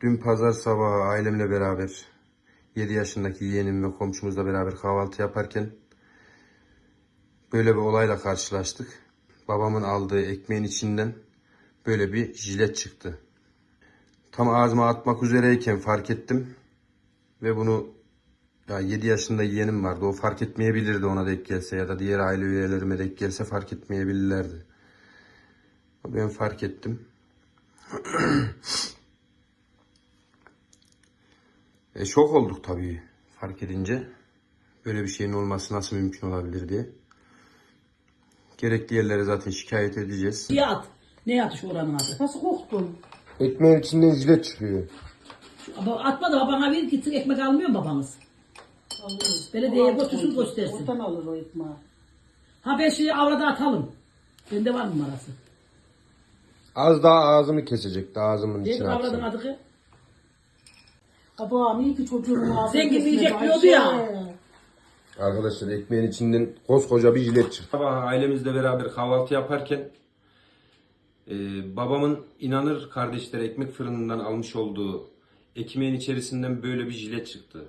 Dün pazar sabahı ailemle beraber 7 yaşındaki yeğenim ve komşumuzla beraber kahvaltı yaparken böyle bir olayla karşılaştık. Babamın aldığı ekmeğin içinden böyle bir jilet çıktı. Tam ağzıma atmak üzereyken fark ettim ve bunu ya 7 yaşında yeğenim vardı. O fark etmeyebilirdi ona denk gelse ya da diğer aile üyelerime denk gelse fark etmeyebilirlerdi. Ben fark ettim. E, şok olduk tabii fark edince. Böyle bir şeyin olması nasıl mümkün olabilir diye. Gerekli yerlere zaten şikayet edeceğiz. Yat. Ne yatı şu oranın adı? Nasıl korktun? Ekmeğin içinden jilet çıkıyor. Atma da babana bir gitsin ekmek almıyor mu babanız? Alırız. Belediyeye götürsün, göstersin. Oradan alır o ekmeği. Ha ben şeyi avrada atalım. Bende var numarası. Az daha ağzımı kesecekti ağzımın mi içine avradın atsın. adı ki? Kabağım iyi ki çocuğumun ağzına Zenginleyecek kesmedi diyordu ya. Ayşe. Arkadaşlar ekmeğin içinden koskoca bir jilet çıktı. Sabah ailemizle beraber kahvaltı yaparken e, babamın inanır kardeşler ekmek fırınından almış olduğu ekmeğin içerisinden böyle bir jilet çıktı.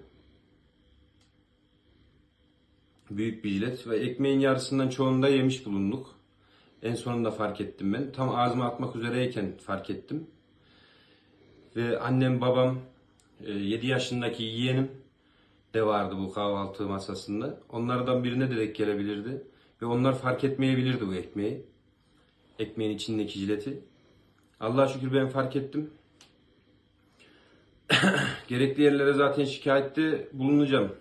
Büyük bir jilet ve ekmeğin yarısından çoğunda yemiş bulunduk. En sonunda fark ettim ben. Tam ağzıma atmak üzereyken fark ettim. Ve annem, babam, 7 yaşındaki yeğenim de vardı bu kahvaltı masasında. Onlardan birine de denk gelebilirdi. Ve onlar fark etmeyebilirdi bu ekmeği. Ekmeğin içindeki jileti. Allah'a şükür ben fark ettim. Gerekli yerlere zaten şikayette bulunacağım.